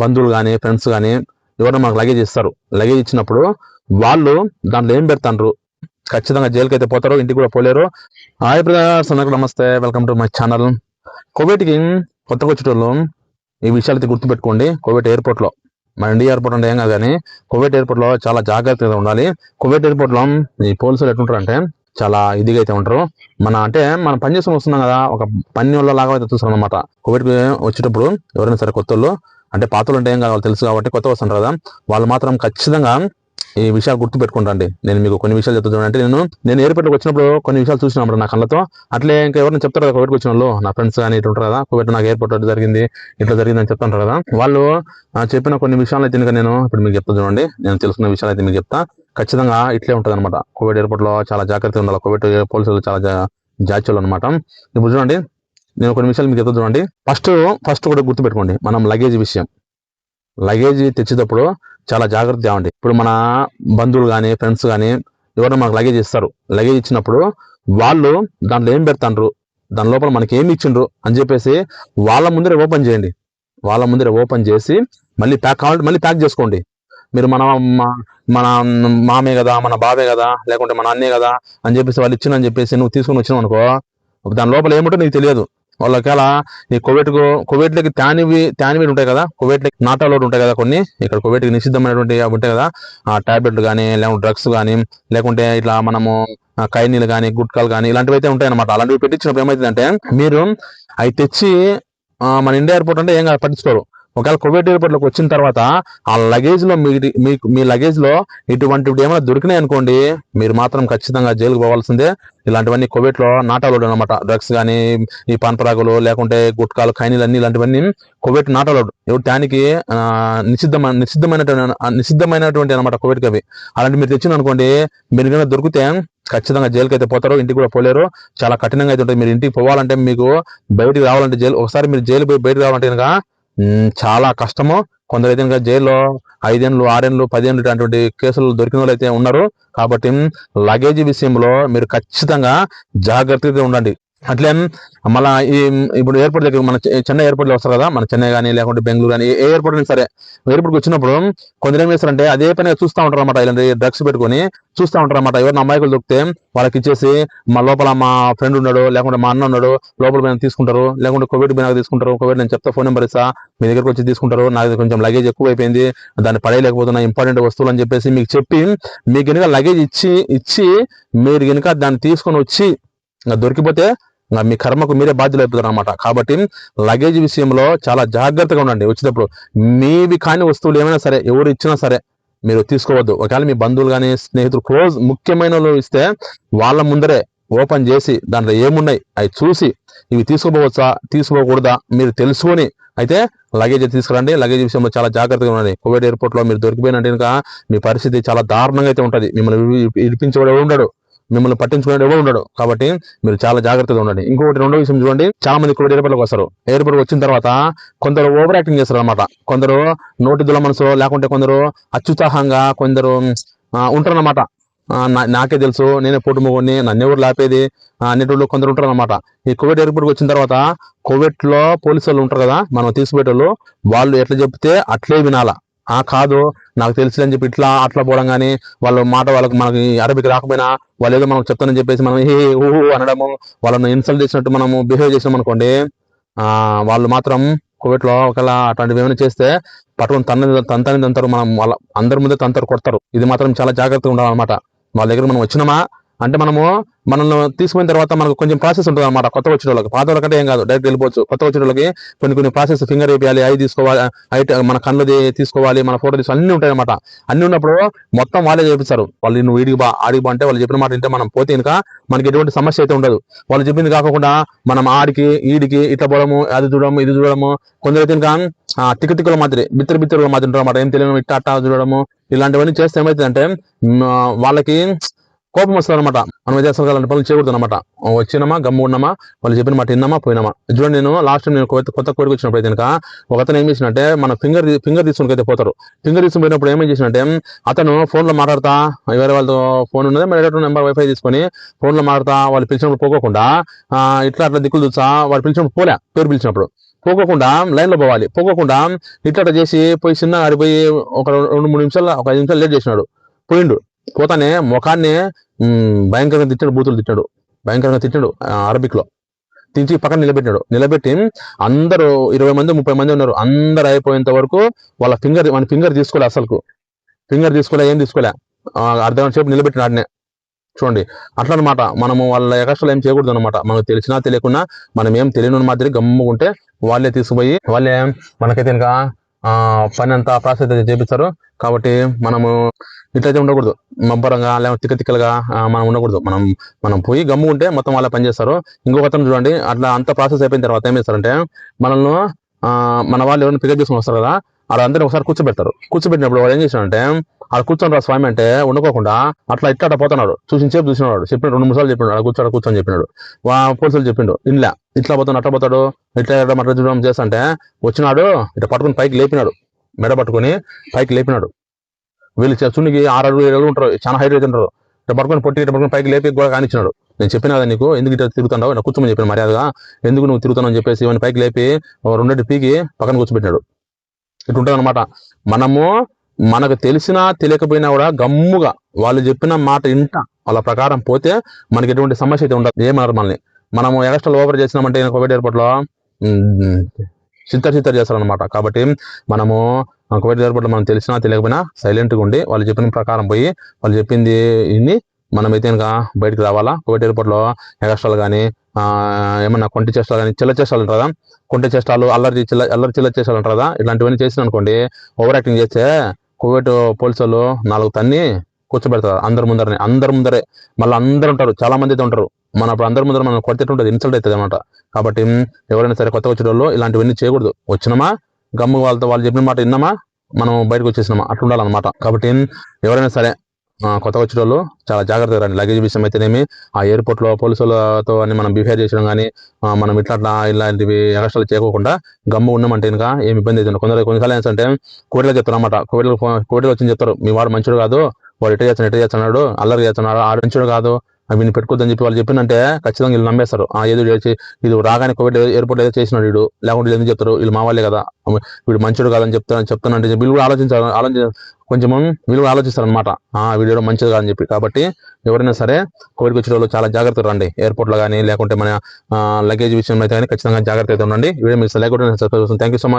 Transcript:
బంధువులు కానీ ఫ్రెండ్స్ కానీ ఎవరైనా మనకు లగేజ్ ఇస్తారు. లగేజ్ ఇచ్చినప్పుడు వాళ్ళు దాంట్లో ఏం పెడతాండ్రు? ఖచ్చితంగా జైలుకి అయితే పోతారు ఇంటికి కూడా పోలేరు? హాయ్ బ్రదర్స్ అందరికీ నమస్తే వెల్కమ్ టు మై ఛానల్. కోవిడ్కి కొత్తగా వచ్చేటోళ్ళు ఈ విషయాలు అయితే గుర్తుపెట్టుకోండి. కోవిడ్ ఎయిర్పోర్ట్లో మన ఇండియా ఎయిర్పోర్ట్ అంటే ఏం కాదు కానీ కోవిడ్ ఎయిర్పోర్ట్లో చాలా జాగ్రత్తగా ఉండాలి. కోవిడ్ ఎయిర్పోర్ట్లో ఈ పోలీసులు ఎట్లుంటారు అంటే చాలా ఇదిగా అయితే ఉంటారు. మన అంటే మనం పని చేసుకుని వస్తున్నాం కదా ఒక పని వాళ్ళ లాగా అయితే చూస్తాం అనమాట కోవిడ్ వచ్చేటప్పుడు ఎవరైనా సరే కొత్త వాళ్ళు అంటే పాత వాళ్ళు అంటే ఏం కావాలి తెలుసు కాబట్టి కొత్త వస్తుంటారు కదా. వాళ్ళు మాత్రం ఖచ్చితంగా ఈ విషయాలు గుర్తు పెట్టుకుంటాండి నేను మీకు కొన్ని విషయాలు చెప్తాను అంటే నేను నేను ఎయిర్పోర్ట్కి వచ్చినప్పుడు కొన్ని విషయాలు చూసినప్పుడు నా కళ్ళతో. అట్లే ఇంకా ఎవరైనా చెప్తారు కదా కోవిడ్కి వచ్చిన వాళ్ళు నా ఫ్రెండ్స్ కానీ ఇటు ఉంటారు కదా కోవిడ్ నాకు ఎయిర్పోర్ట్ అటు జరిగింది ఇట్లా జరిగింది అని చెప్తుంటారు కదా. వాళ్ళు చెప్పిన కొన్ని విషయాలు అయితే నేను ఇప్పుడు మీకు చెప్తా చూడండి. నేను తెలుసుకున్న విషయాలు అయితే మీకు చెప్తా. ఖచ్చితంగా ఇట్లే ఉంటుంది అనమాట కోవిడ్ ఎయిర్పోర్ట్లో చాలా జాగ్రత్తగా ఉండాలి. కోవిడ్ పోలీసులు చాలా జా- జాచ్యులు అనమాట ఇప్పుడు చూడండి నేను కొన్ని విషయాలు మీకు చెప్తా చూడండి. ఫస్ట్ ఫస్ట్ కూడా గుర్తు పెట్టుకోండి మనం లగేజ్ విషయం. లగేజ్ తెచ్చేటప్పుడు చాలా జాగ్రత్త అవ్వండి ఇప్పుడు మన బంధువులు కానీ ఫ్రెండ్స్ కానీ ఎవరైనా మనకు లగేజ్ ఇస్తారు. లగేజ్ ఇచ్చినప్పుడు వాళ్ళు దాంట్లో ఏం పెడతాండ్రు? దాని లోపల మనకి ఏమి ఇచ్చిండ్రు? అని చెప్పేసి వాళ్ళ ముందరే ఓపెన్ చేయండి. వాళ్ళ ముందరే ఓపెన్ చేసి మళ్ళీ ప్యాక్ కావాలంటే మళ్ళీ ప్యాక్ చేసుకోండి. మీరు మన మన మామే కదా మన బాబే కదా లేకుంటే మన అన్నే కదా అని చెప్పేసి వాళ్ళు ఇచ్చిందని చెప్పేసి నువ్వు తీసుకొని వచ్చినావు అనుకో దాని లోపల ఏముంటో నీకు తెలియదు. వాళ్ళ ఒకవేళ ఈ కోవిడ్ కోవిడ్లకి తానివి తానివి ఉంటాయి కదా కోవిడ్లకి నాటాలోడ్ ఉంటాయి కదా కొన్ని. ఇక్కడ కోవిడ్కి నిషిద్ధమైనటువంటి అవి ఉంటాయి కదా ఆ టాబ్లెట్లు కానీ లేకుంటే డ్రగ్స్ కానీ లేకుంటే ఇట్లా మనము కైనీలు కానీ గుట్కాలు కానీ ఇలాంటివి అయితే ఉంటాయి అనమాట అలాంటివి పెట్టించినప్పుడు ఏమవుతుందంటే మీరు అవి తెచ్చి మన ఇండియా ఎయిర్పోర్ట్ అంటే ఏం పట్టించుకోరు. ఒకవేళ కోవిడ్ ఎయిర్పోర్ట్లోకి వచ్చిన తర్వాత ఆ లగేజ్లో మీ మీకు మీ లగేజ్లో ఇటువంటివి ఏమైనా దొరికినాయి అనుకోండి మీరు మాత్రం ఖచ్చితంగా జైలుకు పోవాల్సిందే. ఇలాంటివన్నీ కోవిడ్లో నాటాలు అనమాట డ్రగ్స్ కానీ ఈ పాన్పరాగులు లేకుంటే గుట్కాలు ఖైనీలు అన్ని ఇలాంటివన్నీ కోవిడ్ నాటాలు ఎవరు దానికి ఆ, నిషిద్ధమైన నిషిద్ధమైనటువంటి నిషిద్ధమైనటువంటి అనమాట కోవిడ్కి అవి. అలాంటి మీరు తెచ్చిన అనుకోండి మీరు కనుక దొరికితే ఖచ్చితంగా జైలుకి అయితే పోతారు ఇంటికి కూడా పోలేరు. చాలా కఠినంగా అయితే ఉంటుంది. మీరు ఇంటికి పోవాలంటే మీకు బయటికి రావాలంటే జైలు ఒకసారి మీరు జైలు పోయి బయటకు రావాలంటే కనుక చాలా కష్టము. కొందరు అయితే కనుక జైల్లో ఐదేళ్ళు ఆరేళ్ళు పదిహేను అటువంటి కేసులు దొరికిన వాళ్ళు అయితే ఉన్నారు. కాబట్టి లగేజ్ విషయంలో మీరు ఖచ్చితంగా జాగ్రత్తగా ఉండండి. అట్లే మళ్ళా ఈ ఇప్పుడు ఎయిర్పోర్ట్ దగ్గర మన చెన్నై ఎయిర్పోర్ట్లో వస్తారు కదా మన చెన్నై కానీ లేకుంటే బెంగళూరు కానీ ఏ ఎయిర్పోర్ట్ అయినా సరే ఎయిర్పోర్ట్ వచ్చినప్పుడు కొందరు ఏం చేస్తారంటే అదే పని చూస్తూ ఉంటారు అనమాట ఇలాంటి డ్రగ్స్ పెట్టుకొని చూస్తూ ఉంటారు అనమాట ఎవరిని అమ్మాయికులు దొరికితే వాళ్ళకి ఇచ్చేసి మా లోపల మా ఫ్రెండ్ ఉన్నాడు లేకుంటే మా అన్న ఉన్నాడు లోపల పైన తీసుకుంటారు లేకుంటే కోవిడ్ పోయినా తీసుకుంటారు కోవిడ్ నేను చెప్తా ఫోన్ నెంబర్ ఇస్తా మీ దగ్గరకు వచ్చి తీసుకుంటారు నాకు కొంచెం లగేజ్ ఎక్కువ అయిపోయింది దాన్ని పడేయలేకపోతున్నా ఇంపార్టెంట్ వస్తువులు అని చెప్పేసి మీకు చెప్పి మీకు కనుక లగేజ్ ఇచ్చి ఇచ్చి మీరు కనుక దాన్ని తీసుకొని వచ్చి దొరికిపోతే మీ కర్మకు మీరే బాధ్యులు అయిపోతారు అనమాట కాబట్టి లగేజ్ విషయంలో చాలా జాగ్రత్తగా ఉండండి. వచ్చేటప్పుడు మీవి కాని వస్తువులు ఏమైనా సరే ఎవరు ఇచ్చినా సరే మీరు తీసుకోవద్దు. ఒకవేళ మీ బంధువులు కానీ స్నేహితులు క్లోజ్ ముఖ్యమైన ఇస్తే వాళ్ళ ముందరే ఓపెన్ చేసి దాంట్లో ఏమున్నాయి అవి చూసి ఇవి తీసుకోపోవచ్చా తీసుకోకూడదా మీరు తెలుసుకొని అయితే లగేజ్ తీసుకురండి. లగేజ్ విషయంలో చాలా జాగ్రత్తగా ఉండండి. కోవిడ్ ఎయిర్పోర్ట్లో మీరు దొరికిపోయినట్టు కనుక మీ పరిస్థితి చాలా దారుణంగా అయితే ఉంటుంది. మిమ్మల్ని ఇడిపించేవాడు ఉండడు. మిమ్మల్ని పట్టించుకునే ఎవరు ఉండడు. కాబట్టి మీరు చాలా జాగ్రత్తగా ఉండండి. ఇంకొకటి రెండో విషయం చూడండి. చాలా మంది కూడా ఎయిర్పోర్ట్కి వస్తారు. ఎయిర్పోర్ట్ వచ్చిన తర్వాత కొందరు ఓవర్ యాక్టింగ్ చేస్తారు అనమాట కొందరు నోటి దుల మనసు లేకుంటే కొందరు అత్యుత్సాహంగా కొందరు ఉంటారన్నమాట. నా- నాకే తెలుసు నేనే పోటు మొగోని నన్ను ఎవరు లేపేది ఆ, అనేటోళ్ళు కొందరు ఉంటారు అనమాట ఈ కోవిడ్ ఎయిర్పోర్ట్కి వచ్చిన తర్వాత కోవిడ్లో పోలీసు వాళ్ళు ఉంటారు కదా మనం తీసుకుపోయేటోళ్ళు వాళ్ళు ఎట్లా చెప్తే అట్లే వినాలా. ఆ కాదు నాకు తెలుసు అని చెప్పి ఇట్లా అట్లా పోవడం కానీ వాళ్ళ మాట వాళ్ళకి మనకి అరబిక్ రాకపోయినా వాళ్ళు ఏదో మనం చెప్తానని చెప్పేసి మనం ఏ ఊహు అనడము వాళ్ళని ఇన్సల్ట్ చేసినట్టు మనము బిహేవ్ చేసినాం అనుకోండి వాళ్ళు మాత్రం కోవిడ్లో ఒకవేళ అట్లాంటివి ఏమైనా చేస్తే పట్టుకొని తన తంతాన్ని తంతారు మనం వాళ్ళ అందరి ముందే తంతారు కొడతారు. ఇది మాత్రం చాలా జాగ్రత్తగా ఉండాలన్నమాట. వాళ్ళ దగ్గర మనం వచ్చినామా అంటే మనము మనల్ని తీసుకున్న తర్వాత మనకు కొంచెం ప్రాసెస్ ఉంటుంది అనమాట కొత్త వచ్చిన వాళ్ళకి పాత వాళ్ళకంటే ఏం కాదు. డైరెక్ట్ వెళ్ళిపోవచ్చు. కొత్త వచ్చిన వాళ్ళకి కొన్ని కొన్ని ప్రాసెస్ ఫింగర్ వేయాలి అవి తీసుకోవాలి ఐ మన కళ్ళది తీసుకోవాలి మన ఫోటో తీసుకోవాలి అన్ని ఉంటాయి అనమాట అన్ని ఉన్నప్పుడు మొత్తం వాళ్ళే చేపిస్తారు. వాళ్ళు నువ్వు వీడికి బా ఆడికి బా అంటే వాళ్ళు చెప్పిన మాట అంటే మనం పోతే ఇంకా మనకి ఎటువంటి సమస్య అయితే ఉండదు. వాళ్ళు చెప్పింది కాకుండా మనం ఆడికి ఈడికి ఇట్లా పోవడము అది చూడడము ఇది చూడడము. కొందరైతే ఇంకా ఆ, తిక్కుల మాదిరి బిత్తర బిత్తరుల మాదిరి ఉంటారు అన్నమాట. ఏం తెలియదు ఇట్లా అట్టా చూడడము ఇలాంటివన్నీ చేస్తే ఏమవుతుందంటే వాళ్ళకి కోపం వస్తుంది అనమాట మనం అయితే అసలు అలాంటి పనులు చేయకూడదు అనమాట వచ్చినామా? గమ్ము ఉన్నామా? వాళ్ళు చెప్పిన మాట విన్నామా? పోయినామా? చూడండి నేను లాస్ట్ నేను కొత్త కొత్త కోరిక వచ్చినప్పుడు అయితే కనుక ఒక అతను ఏం చేసినట్టే మన ఫింగర్ ఫింగర్ తీసుకునికైతే అయితే పోతారు. ఫింగర్ తీసుకుని పోయినప్పుడు ఏమేం చేసినట్టే అతను ఫోన్లో మాట్లాడతా వేరే వాళ్ళతో ఫోన్ ఉన్నది మరి నెంబర్ వైఫై తీసుకొని ఫోన్లో మాట్లాడతా వాళ్ళు పిలిచినప్పుడు పోకోకుండా ఇట్లా అట్లా దిక్కులు చూసా వాళ్ళు పిలిచినప్పుడు పోలే పేరు పిలిచినప్పుడు. పోకోకుండా లైన్లో పోవాలి. పోకోకుండా ఇట్లా చేసి పోయి చిన్న ఆడిపోయి ఒక రెండు మూడు నిమిషాలు ఒక ఐదు నిమిషాలు లేట్ చేసినాడు. పోయిండు. పోతానే ముఖాన్ని భయంకరంగా తిట్టాడు బూతులు తిట్టాడు. భయంకరంగా తిట్టాడు అరబిక్లో తించి పక్కన నిలబెట్టాడు నిలబెట్టి అందరూ ఇరవై మంది ముప్పై మంది ఉన్నారు. అందరు అయిపోయేంత వరకు వాళ్ళ ఫింగర్ మన ఫింగర్ తీసుకోలే అసలుకు. ఫింగర్ తీసుకోలే ఏం తీసుకోలే. ఆ, అర్ధ గంట సేపు నిలబెట్టిన ఆడనే. చూడండి అట్లా అనమాట మనము వాళ్ళ ఎకస్ట్రాలు ఏం చేయకూడదు అనమాట మనకు తెలిసినా తెలియకున్నా మనం ఏం తెలియని మాదిరి గమ్ముకుంటే వాళ్ళే తీసుకుపోయి వాళ్ళే మనకైతే ఇంకా ఆ, పని అంతా ప్రాసెస్ చేపిస్తారు. కాబట్టి మనము ఇట్లయితే ఉండకూడదు. మబ్బరంగా లేకపోతే తిక్క తిక్కలుగా మనం ఉండకూడదు. మనం మనం పోయి గమ్ము ఉంటే మొత్తం వాళ్ళ పని చేస్తారు. ఇంకొక అతను చూడండి అట్లా అంత ప్రాసెస్ అయిపోయిన తర్వాత ఏం చేస్తారంటే మనల్ని ఆ, మన వాళ్ళు ఎవరైనా పికప్ చేసుకుని వస్తారు కదా వాళ్ళందరినీ ఒకసారి కూర్చోబెడతారు. కూర్చోబెట్టినప్పుడు వాళ్ళు ఏం చేశారంటే అక్కడ కూర్చొని రా స్వామి అంటే ఉండకోకుండా అట్లా ఇట్లా అట్లా పోతున్నాడు. చూసిన సేపు చూసినాడు చెప్పిన రెండు మూడు సార్లు చెప్పినాడు. అక్కడ కూర్చోడు కూర్చొని చెప్పినాడు. వా పోలీసులు చెప్పిండు ఇంట్లో ఇట్లా పోతాడు అట్లా పోతాడు. ఇట్లా ఇట్లా మట్ల చూడడం చేస్తుంటే వచ్చినాడు ఇట్లా పట్టుకుని పైకి లేపినాడు. మెడ పట్టుకొని పైకి లేపినాడు. వీళ్ళు చున్నికి ఆరు అడుగులు ఏడు అడుగులు ఉంటారు. చాలా హైట్ అయితే ఉంటారు. ఇట్లా పడుకొని పొట్టి ఇట్లా పడుకొని పైకి లేపి కూడా కానిచ్చినాడు. నేను చెప్పిన కదా నీకు ఎందుకు ఇట్లా తిరుగుతున్నావు? నా కూర్చోమని చెప్పిన మర్యాదగా ఎందుకు నువ్వు తిరుగుతున్నావు అని చెప్పేసి ఇవన్నీ పైకి లేపి రెండింటి పీకి పక్కన కూర్చోబెట్టినాడు. ఇటు అనమాట మనము మనకు తెలిసినా తెలియకపోయినా కూడా గమ్ముగా వాళ్ళు చెప్పిన మాట ఇంట వాళ్ళ ప్రకారం పోతే మనకి ఎటువంటి సమస్య అయితే ఉండదు. ఏమన్నారు మనల్ని. మనము ఎక్స్ట్రా ఓవర్ చేసినామంటే కోవిడ్ ఎయిర్పోర్ట్లో చిత్తర్ చిత్తర్ చేస్తారనమాట కాబట్టి మనము ఒకవేళ కోవిడ్ మనం తెలిసినా తెలియకపోయినా సైలెంట్గా ఉండి వాళ్ళు చెప్పిన ప్రకారం పోయి వాళ్ళు చెప్పింది ఇన్ని మనమైతే ఇంకా బయటకు రావాలా? కోవిడ్ ఎయిర్పోర్ట్లో ఎగస్ట్రాలు కానీ ఏమన్నా కొంటి చేష్టాలు కానీ చిల్ల చేష్టాలు ఉంటుందా? కొంటి చేష్టాలు అల్లరి చిల్ల అల్లరి చిల్ల చేష్టాలు ఉంటుందా? ఇలాంటివన్నీ చేసిన అనుకోండి ఓవర్ యాక్టింగ్ చేస్తే కోవిడ్ పోలీసు వాళ్ళు నాలుగు తన్ని కూర్చోబెడతారు అందరి ముందరనే. అందరి ముందరే. మళ్ళీ అందరు ఉంటారు చాలా మంది అయితే ఉంటారు. మన అప్పుడు అందరి ముందర మనం కొడితే ఉంటుంది ఇన్సల్ట్ అవుతుంది అనమాట కాబట్టి ఎవరైనా సరే కొత్త వచ్చిన వాళ్ళు ఇలాంటివన్నీ చేయకూడదు. వచ్చినమా? గమ్ము వాళ్ళతో వాళ్ళు చెప్పిన మాట విన్నామా? మనం బయటకు వచ్చేసినామా? అట్లా ఉండాలన్నమాట. కాబట్టి ఎవరైనా సరే ఆ, కొత్తగా వచ్చిన వాళ్ళు చాలా జాగ్రత్తగా రండి. లగేజ్ విషయం అయితేనేమి ఆ ఎయిర్పోర్ట్లో పోలీసులతో అని మనం బిహేవ్ చేసడం కానీ మనం ఇట్లా అట్లా ఇలాంటివి ఎగస్ట్రాలు చేయకోకుండా గమ్ము ఉన్నామంటే ఇంకా ఏమి ఇబ్బంది అవుతుంది కొందరు కొన్నిసార్లు ఏంటంటే కోటిలో చెప్తారు అనమాట కోటిలో కోటిలో వచ్చి చెప్తారు. మీ వాడు మంచిడు కాదు వాడు ఇటు చేస్తాను ఇటు చేస్తున్నాడు అల్లరి చేస్తున్నాడు ఆడు మంచిడు కాదు అవి పెట్టుకోద్దని చెప్పి వాళ్ళు చెప్పిందంటే ఖచ్చితంగా వీళ్ళు నమ్మేస్తారు. ఆ ఏదో చేసి ఇది రాగానే కోవిడ్ ఎయిర్పోర్ట్ ఏదో చేసినాడు వీడు. లేకుంటే వీళ్ళు ఎందుకు చెప్తారు? వీళ్ళు మా వాళ్ళే కదా. వీడు మంచిడు కాదని చెప్తాను చెప్తానంటే చెప్పి వీళ్ళు కూడా ఆలోచించారు ఆలోచించ కొంచెం వీళ్ళు కూడా ఆలోచిస్తారు అనమాట ఆ వీడియో మంచిది కాదని చెప్పి. కాబట్టి ఎవరైనా సరే కోవిడ్కి వచ్చిన వాళ్ళు చాలా జాగ్రత్తగా రండి. ఎయిర్పోర్ట్లో కానీ లేకుంటే మన లగేజ్ విషయంలో అయితే కానీ ఖచ్చితంగా జాగ్రత్త అయితే ఉండండి. వీడియో మీరు లేకుంటే థ్యాంక్ యూ సో మచ్